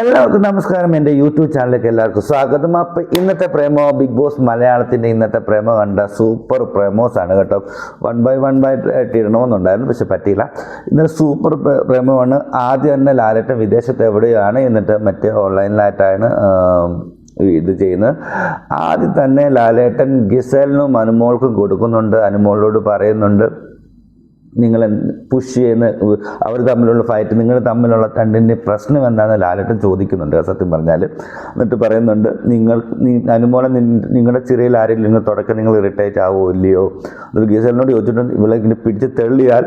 എല്ലാവർക്കും നമസ്കാരം. എന്റെ യൂട്യൂബ് ചാനലിലേക്ക് എല്ലാവർക്കും സ്വാഗതം. അപ്പോൾ ഇന്നത്തെ പ്രേമോ ബിഗ് ബോസ് മലയാളത്തിന്റെ ഇന്നത്തെ പ്രേമോ കണ്ട സൂപ്പർ പ്രേമോസ് ആണ് കേട്ടോ. വൺ ബൈ വൺ ബൈ ആയിട്ട് ഇടണമെന്നുണ്ടായിരുന്നു പക്ഷെ പറ്റിയില്ല. ഇന്നലെ സൂപ്പർ പ്രേമമാണ്. ആദ്യം തന്നെ ലാലട്ടൻ വിദേശത്ത് എവിടെയാണ് എന്നിട്ട് മറ്റേ ഓൺലൈനിലായിട്ടാണ് ഇത് ചെയ്യുന്നത്. ആദ്യം തന്നെ ലാലേട്ടൻ ഗിസലിനും അനുമോൾക്കും കൊടുക്കുന്നുണ്ട്. അനുമോളോട് പറയുന്നുണ്ട് നിങ്ങൾ പുഷ് ചെയ്യുന്ന അവർ തമ്മിലുള്ള ഫൈറ്റ് നിങ്ങൾ തമ്മിലുള്ള തണ്ടിന്റെ പ്രശ്നം എന്താണെന്ന് ലാലട്ടൻ ചോദിക്കുന്നുണ്ട്. സത്യം പറഞ്ഞാൽ എന്നിട്ട് പറയുന്നുണ്ട് നിങ്ങൾ അനുമോളം നിങ്ങളുടെ ചിറയിൽ ആരെങ്കിലും നിങ്ങൾ തുടക്കം നിങ്ങൾ ഇറിറ്റേറ്റ് ആവോ ഇല്ലയോ? എന്നിട്ട് ഗീസലിനോട് ചോദിച്ചിട്ടുണ്ട് ഇവളെ ഇങ്ങനെ പിടിച്ച് തെള്ളിയാൽ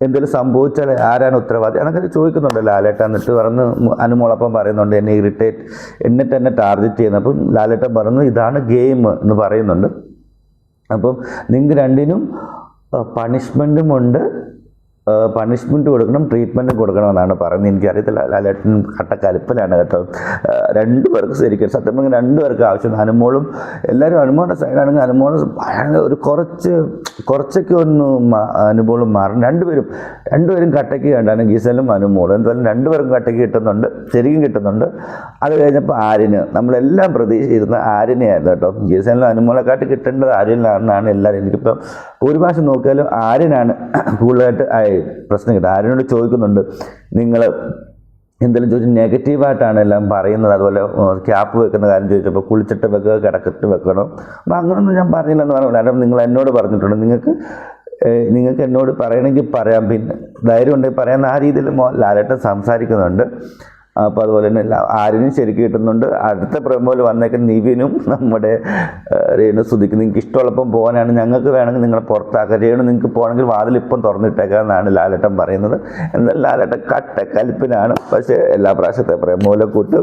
എന്തെങ്കിലും സംഭവിച്ചാൽ ആരാണ് ഉത്തരവാദി? എന്നൊക്കെ ചോദിക്കുന്നുണ്ട് ലാലേട്ടൻ. എന്നിട്ട് പറഞ്ഞ് അനുമോളപ്പം പറയുന്നുണ്ട് എന്നെ ഇറിറ്റേറ്റ് എന്നെ തന്നെ ടാർഗറ്റ് ചെയ്യുന്നത് അപ്പം ലാലേട്ടൻ പറഞ്ഞു ഇതാണ് ഗെയിം എന്ന് പറയുന്നുണ്ട്. അപ്പം നിങ്ങൾക്ക് രണ്ടിനും പണിഷ്മെന്റും ഉണ്ട്. പണിഷ്മെന്റ് കൊടുക്കണം ട്രീറ്റ്മെന്റും കൊടുക്കണമെന്നാണ് പറയുന്നത്. എനിക്കറിയത്തില്ല ലാലേട്ടൻ കട്ടക്കലിപ്പിലാണ് കേട്ടോ. രണ്ട് പേർക്ക് ശരിക്കും സത്യം പറഞ്ഞാൽ രണ്ടു പേർക്ക് ആവശ്യമാണ്. അനുമോളും എല്ലാവരും അനുമോളുടെ സൈഡാണെങ്കിൽ ഹനുമോൾ ഭയങ്കര ഒരു കുറച്ച് കുറച്ചൊക്കെ ഒന്ന് അനുമോളും മാറും രണ്ടുപേരും രണ്ടുപേരും കട്ടയ്ക്ക് കണ്ടാണ് ഗീസലും അനുമോളും എന്തായാലും രണ്ടുപേർക്കും കട്ടയ്ക്ക് കിട്ടുന്നുണ്ട് ശരിക്കും കിട്ടുന്നുണ്ട്. അത് കഴിഞ്ഞപ്പോൾ ആര്യന് നമ്മളെല്ലാം പ്രതീക്ഷിച്ചിരുന്ന ആര്യനെയായിരുന്നു കേട്ടോ. ഗീസലിനും അനുമോളെക്കാട്ട് കിട്ടേണ്ടത് ആര്യനാണെന്നാണ് എല്ലാവരും എനിക്കിപ്പോൾ ഭൂരിഭാഷം നോക്കിയാലും ആര്യനാണ് കൂടുതലായിട്ട് പ്രശ്നം കിട്ടുക ആര്യനോട് ചോദിക്കുന്നുണ്ട് നിങ്ങൾ എന്തെങ്കിലും ചോദിച്ചു നെഗറ്റീവായിട്ടാണ് എല്ലാം പറയുന്നത്. അതുപോലെ ക്യാപ്പ് വെക്കുന്ന കാര്യം ചോദിച്ചപ്പോൾ കുളിച്ചിട്ട് വെക്കുക കിടക്കിട്ട് വെക്കണം. അപ്പം അങ്ങനൊന്നും ഞാൻ പറഞ്ഞില്ലെന്ന് പറഞ്ഞു കാരണം നിങ്ങൾ എന്നോട് പറഞ്ഞിട്ടുണ്ട്. നിങ്ങൾക്ക് നിങ്ങൾക്ക് എന്നോട് പറയണമെങ്കിൽ പറയാം. പിന്നെ ധൈര്യം ഉണ്ടെങ്കിൽ പറയാൻ ആ രീതിയിൽ ലാലേട്ടൻ സംസാരിക്കുന്നുണ്ട്. അപ്പോൾ അതുപോലെ തന്നെ ആരിനും ശരിക്കും കിട്ടുന്നുണ്ട്. അടുത്ത പ്രമോയിൽ വന്നേക്കുന്ന നിവിനും നമ്മുടെ രേണു സ്തുതിക്ക് നിങ്ങൾക്ക് ഇഷ്ടമുള്ളപ്പം പോകാനാണ് ഞങ്ങൾക്ക് വേണമെങ്കിൽ നിങ്ങളെ പുറത്താക്കാം. രേണു നിങ്ങൾക്ക് പോകണമെങ്കിൽ വാതിൽ ഇപ്പം തുറന്നിട്ടേക്കാം എന്നാണ് ലാലേട്ടൻ പറയുന്നത്. എന്നാൽ ലാലേട്ടൻ കട്ട കലിപ്പിനാണ് പക്ഷേ എല്ലാ പ്രാവശ്യത്തെ പ്രമോലെ കൂട്ട്.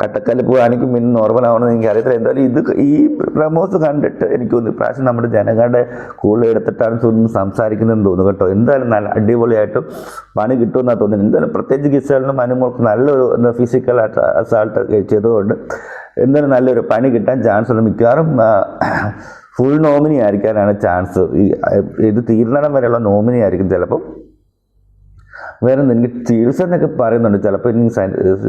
കട്ടക്കലിപ്പ് കാണിക്കും നോർമൽ ആവണമെന്ന് എനിക്ക് അറിയത്തില്ല എന്തായാലും ഇത് ഈ പ്രമോസ് കണ്ടിട്ട് എനിക്ക് തോന്നുന്നു ഇപ്രാവശ്യം നമ്മുടെ ജനങ്ങളുടെ കൂടുതൽ എടുത്തിട്ടാണ് തോന്നുന്നു സംസാരിക്കുന്നതെന്ന് തോന്നുന്നു കേട്ടോ. എന്തായാലും നല്ല അടിപൊളിയായിട്ടും പണി കിട്ടുമെന്നാണ് തോന്നുന്നത്. എന്തായാലും പ്രത്യേകിച്ച് ഗിസലിനും അനുമോൾക്ക് നല്ലൊരു എന്താ ഫിസിക്കൽ അസാൾട്ട് ചെയ്തുകൊണ്ട് എന്തായാലും നല്ലൊരു പണി കിട്ടാൻ ചാൻസ് ഉണ്ട്. മിക്കവാറും ഫുൾ നോമിനി ആയിരിക്കാനാണ് ചാൻസ് ഈ ഇത് തീരുന്നിടം വരെയുള്ള നോമിനി ആയിരിക്കും ചിലപ്പം. വേറെ എനിക്ക് ചികിത്സ എന്നൊക്കെ പറയുന്നുണ്ട്. ചിലപ്പോൾ എനിക്ക്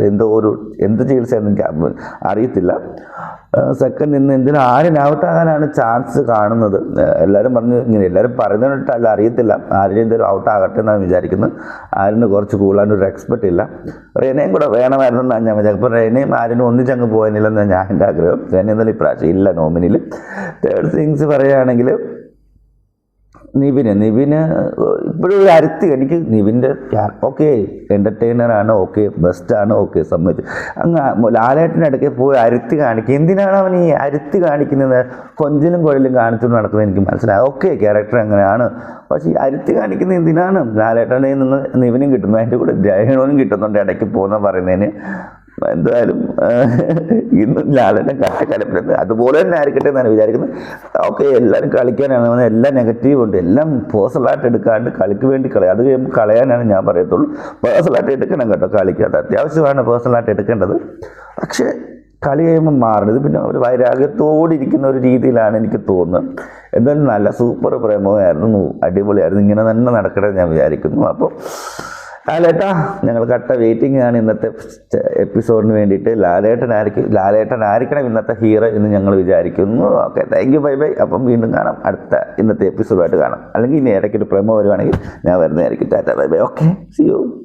എന്തോ ഒരു എന്ത് ചികിത്സയെന്ന് എനിക്ക് അറിയത്തില്ല. സെക്കൻഡ് ഇന്ന് എന്തിനും ആരും ഔട്ടാകാനാണ് ചാൻസ് കാണുന്നത്. എല്ലാവരും പറഞ്ഞു ഇങ്ങനെ എല്ലാവരും പറയുന്നതിട്ടല്ല അറിയത്തില്ല. ആരും എന്തെങ്കിലും ഔട്ട് ആകട്ടെ എന്നാണ് വിചാരിക്കുന്നത് ആരിന് കുറച്ച് കൂടാൻ ഒരു എക്സ്പെക്റ്റ് ഇല്ല. റെനയും കൂടെ വേണമായിരുന്നെന്നാണ് ഞാൻ വിചാരിക്കും അപ്പോൾ റെനയും ആരിനും ഒന്നിച്ചങ്ങ് പോകാനില്ലെന്നാണ് ഞാൻ എന്റെ ആഗ്രഹം. റെന എന്നാലും ഇപ്രാവശ്യം ഇല്ല നോമിനിൽ തേർഡ് തിങ്സ് പറയുകയാണെങ്കിൽ നിവിന്. നിവിന് ഇപ്പോഴും ഒരു അരുത്തി. എനിക്ക് നിവിന്റെ ഓക്കെ എന്റർടൈനറാണ് ഓക്കെ ബെസ്റ്റാണ് ഓക്കെ സമ്മതിച്ചു. അങ്ങ് ലാലേട്ടന്റെ ഇടയ്ക്ക് പോയി അരുത്തി കാണിക്കുക എന്തിനാണ് അവൻ ഈ അരുത്തി കാണിക്കുന്നത്? കൊഞ്ചിലും കുഴലും കാണിച്ചുകൊണ്ട് നടക്കുന്നത് എനിക്ക് മനസ്സിലായി. ഓക്കെ ക്യാരക്ടർ അങ്ങനെയാണ്. പക്ഷേ ഈ അരുത്തി കാണിക്കുന്നത് എന്തിനാണ്? ലാലേട്ടനിൽ നിന്ന് നിവിനും കിട്ടുന്നു. അതിന്റെ കൂടെ ജയണോനും കിട്ടുന്നുണ്ട് ഇടയ്ക്ക് പോകുന്ന പറയുന്നതിന്. എന്തായാലും ഇന്ന് കട്ട കട്ടക്കലപ്പിലുണ്ട് അതുപോലെ തന്നെ ആയിരിക്കട്ടെ എന്നാണ് വിചാരിക്കുന്നത്. ഓക്കെ എല്ലാവരും കളിക്കാനാണ്. എല്ലാം നെഗറ്റീവ് ഉണ്ട്. എല്ലാം പേഴ്സണലായിട്ട് എടുക്കാണ്ട് കളിക്ക് വേണ്ടി കളയാം. അത് കഴിയുമ്പോൾ കളയാനാണ് ഞാൻ പറയത്തുള്ളൂ. പേഴ്സണലായിട്ട് എടുക്കണം കേട്ടോ കളിക്കാത്ത അത് അത്യാവശ്യമാണ് പേഴ്സണലായിട്ട് എടുക്കേണ്ടത്. പക്ഷേ കളി കഴിയുമ്പോൾ മാറരുത് പിന്നെ ഒരു വൈരാഗ്യത്തോടിരിക്കുന്ന ഒരു രീതിയിലാണ് എനിക്ക് തോന്നുന്നത്. എന്തായാലും നല്ല സൂപ്പർ പ്രേമമായിരുന്നു. അടിപൊളിയായിരുന്നു. ഇങ്ങനെ തന്നെ നടക്കണമെന്ന് ഞാൻ വിചാരിക്കുന്നു. അപ്പോൾ ലാലേട്ടാ ഞങ്ങൾ കട്ട വെയിറ്റിംഗ് ആണ് ഇന്നത്തെ എപ്പിസോഡിന് വേണ്ടിയിട്ട്. ലാലേട്ടൻ ആയിരിക്കും ലാലേട്ടൻ ആയിരിക്കണം ഇന്നത്തെ ഹീറോ എന്ന് ഞങ്ങൾ വിചാരിക്കുന്നു. Okay thank you bye bye അപ്പം വീണ്ടും കാണാം. അടുത്ത ഇന്നത്തെ എപ്പിസോഡായിട്ട് കാണാം. അല്ലെങ്കിൽ ഇനി ഇടയ്ക്കൊരു പ്രമോ വരുവാണെങ്കിൽ ഞാൻ വരുന്നതായിരിക്കും. Tata bye bye okay see you